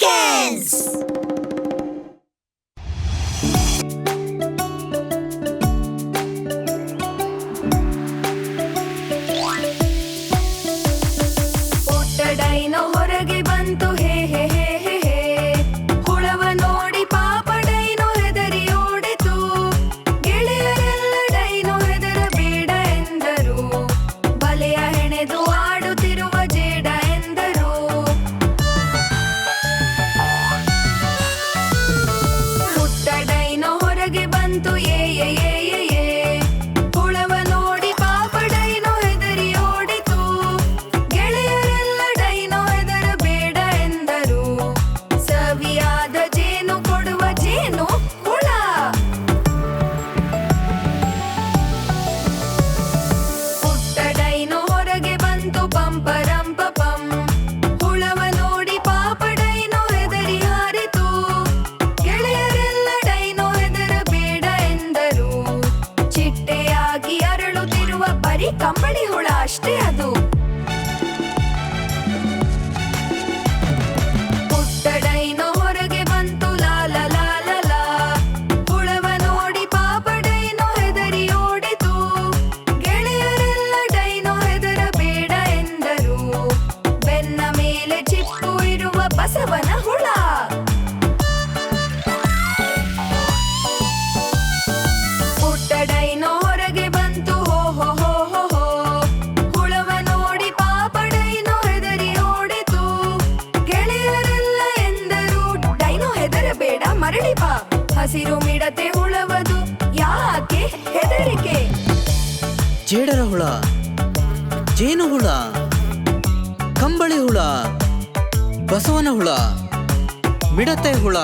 seconds! ಕಂಬಳಿ ಹುಳ ಅಷ್ಟೇ ಹೇಳಿ ಬಾ ಹಸಿರು ಮಿಡತೆ ಹುಳವದು ಯಾಕೆ? ಹೆದರಿಕೆ. ಜೇಡರ ಹುಳ, ಜೇನು ಹುಳ, ಕಂಬಳಿ ಹುಳ, ಬಸವನ ಹುಳ, ಮಿಡತೆ ಹುಳ.